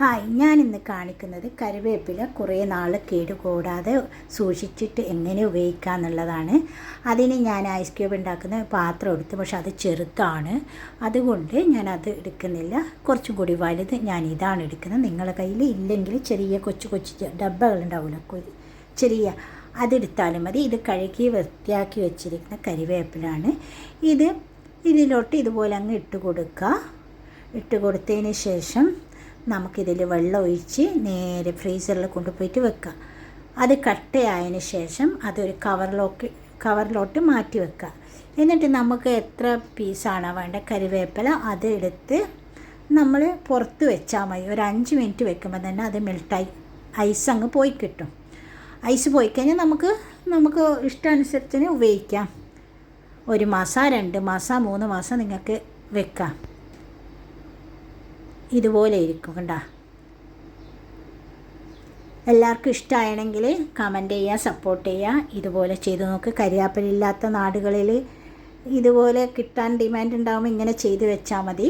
Hi ഞാൻ ഇന്ന് കാണിക്കുന്നത് കറിവേപ്പില കുറേ നാൾ കേടുകൂടാതെ സൂക്ഷിച്ചിട്ട് എങ്ങനെ ഉപയോഗിക്കുക എന്നുള്ളതാണ് അതിന് ഞാൻ ഐസ് ക്യൂബ് ഉണ്ടാക്കുന്ന പാത്രം എടുത്തു പക്ഷെ അത് ചെറുതാണ്. അതുകൊണ്ട് ഞാൻ അത് എടുക്കുന്നില്ല. കുറച്ചും കൂടി വലുത് ഞാൻ ഇതാണ് എടുക്കുന്നത്. നിങ്ങളുടെ കയ്യിൽ ഇല്ലെങ്കിൽ ചെറിയ കൊച്ചു കൊച്ചു ഡബ്ബകളുണ്ടാവില്ല ചെറിയ അതെടുത്താലും മതി. ഇത് കഴുകി വൃത്തിയാക്കി വെച്ചിരിക്കുന്ന കരിവേപ്പിലാണ് ഇത് ഇതിലോട്ട് ഇതുപോലെ അങ്ങ് ഇട്ട് കൊടുക്കുക. ഇട്ട് കൊടുത്തതിന് ശേഷം നമുക്കിതിൽ വെള്ളം ഒഴിച്ച് നേരെ ഫ്രീസറിൽ കൊണ്ടുപോയിട്ട് വെക്കുക അത് കട്ടയായതിന് ശേഷം അതൊരു കവറിലോട്ട് കവറിലോട്ട് മാറ്റി വെക്കുക എന്നിട്ട് നമുക്ക് എത്ര പീസാണോ വേണ്ട കരിവേപ്പില അത് എടുത്ത് നമ്മൾ പുറത്ത് വെച്ചാൽ മതി. ഒരു അഞ്ച് മിനിറ്റ് വെക്കുമ്പോൾ തന്നെ അത് മെൽട്ടായി. ഐസ് അങ്ങ് പോയി കിട്ടും. ഐസ് പോയി കഴിഞ്ഞാൽ നമുക്ക് നമുക്ക് ഇഷ്ടാനുസരിച്ചിന് ഉപയോഗിക്കാം. ഒരു മാസം രണ്ട് മാസം മൂന്ന് മാസം നിങ്ങൾക്ക് വെക്കാം. ഇതുപോലെ ഇരിക്കും കണ്ട. എല്ലാവർക്കും ഇഷ്ടമായണമെങ്കിൽ കമന്റ് ചെയ്യുക സപ്പോർട്ട് ചെയ്യുക. ഇതുപോലെ ചെയ്തു നോക്ക്. കരിയാപ്പലില്ലാത്ത നാടുകളിൽ ഇതുപോലെ കിട്ടാൻ ഡിമാൻഡ് ഉണ്ടാകുമ്പോൾ ഇങ്ങനെ ചെയ്തു വെച്ചാൽ മതി.